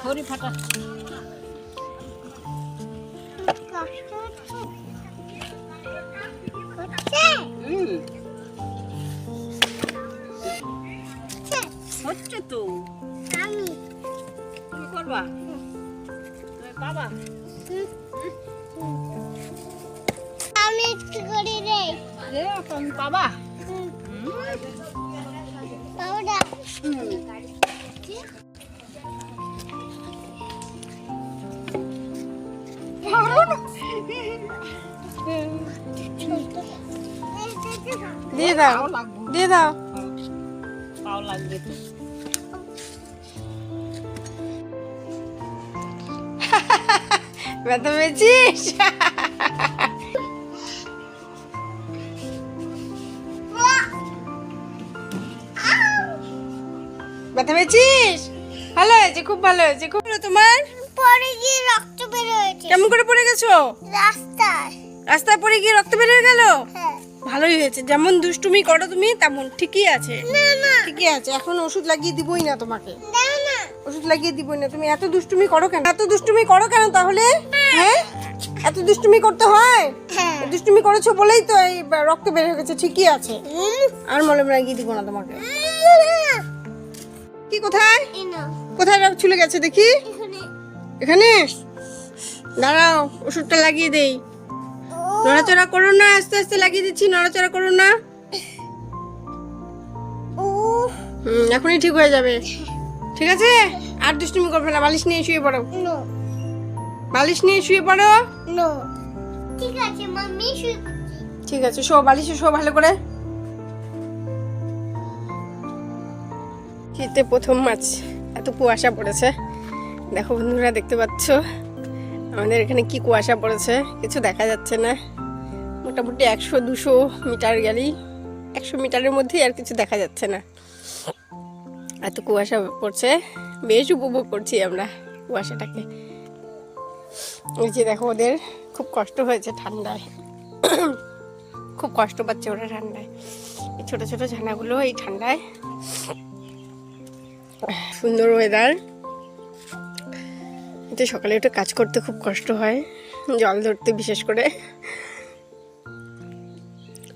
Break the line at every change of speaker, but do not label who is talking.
খড়ি ফাটাচ্ছি
হচ্ছে
তো।
আমি
তুমি করবা? বাবা।
আমি একটু করে রে
রে বাবা।
দিয়ে দাও দিয়ে দাও।
পাও লাগবে
ব্যথা পেয়েছিস? ব্যথা পেয়েছিস? ভালো হয়েছে খুব ভালো হয়েছে খুব ভালো। তোমার?
গিয়ে রক্ত বের হয়েছে।
কেমন করে পড়ে গেছো?
রাস্তায়।
রাস্তায় পড়ে গিয়ে রক্ত বেরিয়ে গেল?
হ্যাঁ।
ভালোই হয়েছে যেমন দুষ্টুমি করো তুমি তেমন ঠিকই আছে। ঠিকই আছে এখন ওষুধ লাগিয়ে দিবই না তোমাকে। ওষুধ লাগিয়ে দিবই না তুমি এত দুষ্টুমি করো কেন? এত দুষ্টুমি করো কেন তাহলে? হ্যাঁ। এত দুষ্টুমি করতে হয়?
হ্যাঁ।
দুষ্টুমি করেছ বলেই তো এই রক্ত বের হয়ে গেছে ঠিকই আছে। আর মলম লাগিয়ে দিব না তোমাকে। কি কোথায়? কোথায় চলে গেছে দেখি?
এখানে।
দাঁড়াও ওষুধটা লাগিয়ে দেই। নড়াচড়া করো না আস্তে আস্তে লাগিয়ে দিচ্ছি নড়াচড়া করো না। হুম এখনই ঠিক হয়ে যাবে। ঠিক আছে? আর দুষ্টুমি করবে না বালিশ নিয়ে শুয়ে পড়ো। বালিশ নিয়ে শুয়ে পড়ো।
ঠিক আছে মাম্মি শুয়ে
ঠিক আছে শো বালিশে শো ভালো করে। শীতে প্রথম মাছ, এত কুয়াশা পড়েছে। দেখো বন্ধুরা, দেখতে পাচ্ছ? আমাদের এখানে কি কুয়াশা পড়েছে? কিছু দেখা যাচ্ছে না। মোটামুটি একশো দুশো মিটার গেলেই একশো মিটারের মধ্যেই আর কিছু দেখা যাচ্ছে না। এত কুয়াশা পড়ছে, বেশ উপভোগ করছি আমরা কুয়াশাটাকে। এই যে দেখো ওদের, খুব কষ্ট হয়েছে ঠান্ডায়। খুব কষ্ট পাচ্ছে ওরা ঠান্ডায়। এই ছোটো ছোটো ছানাগুলো এই ঠান্ডায় সুন্দর ওয়েদার এতে সকালে একটু কাজ করতে খুব কষ্ট হয় জল ধরতে বিশেষ করে।